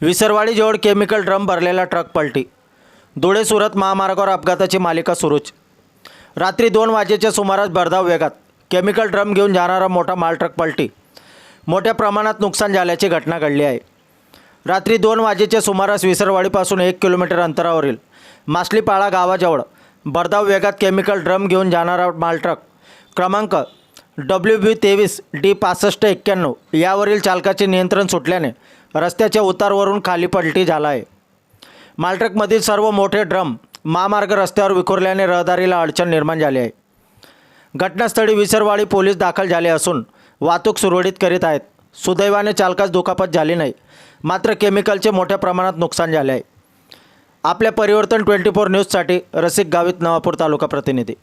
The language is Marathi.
विसरवाडीजवळ केमिकल ड्रम भरलेला ट्रक पलटी. धुळे सुरत महामार्गावर अपघाताची मालिका सुरूच. रात्री दोन वाजेच्या सुमारास भरधाव वेगात केमिकल ड्रम घेऊन जाणारा मोठा माल ट्रक पलटी. मोठ्या प्रमाणात नुकसान झाल्याची घटना घडली आहे. रात्री दोन वाजेच्या सुमारास विसरवाडीपासून एक किलोमीटर अंतरावरील मासलीपाळा गावाजवळ भरधाव वेगात केमिकल ड्रम घेऊन जाणारा माल ट्रक क्रमांक डब्ल्यू बी तेवीस डी पासष्ट एक्क्याण्णव यावरील चालकाचे नियंत्रण सुटल्याने रस्त्याच्या उतारवरून खाली पलटी झाला आहे मालट्रकमधील सर्व मोठे ड्रम महामार्ग रस्त्यावर विखुरल्याने रहदारीला अडचण निर्माण झाली आहे. घटनास्थळी विसरवाडी पोलीस दाखल झाले असून वाहतूक सुरळीत करीत आहेत. सुदैवाने चालकास दुखापत झाली नाही. मात्र केमिकलचे मोठ्या प्रमाणात नुकसान झाले आहे. आपल्या परिवर्तन ट्वेंटी फोर न्यूजसाठी रसिक गावित नवापूर तालुका प्रतिनिधी.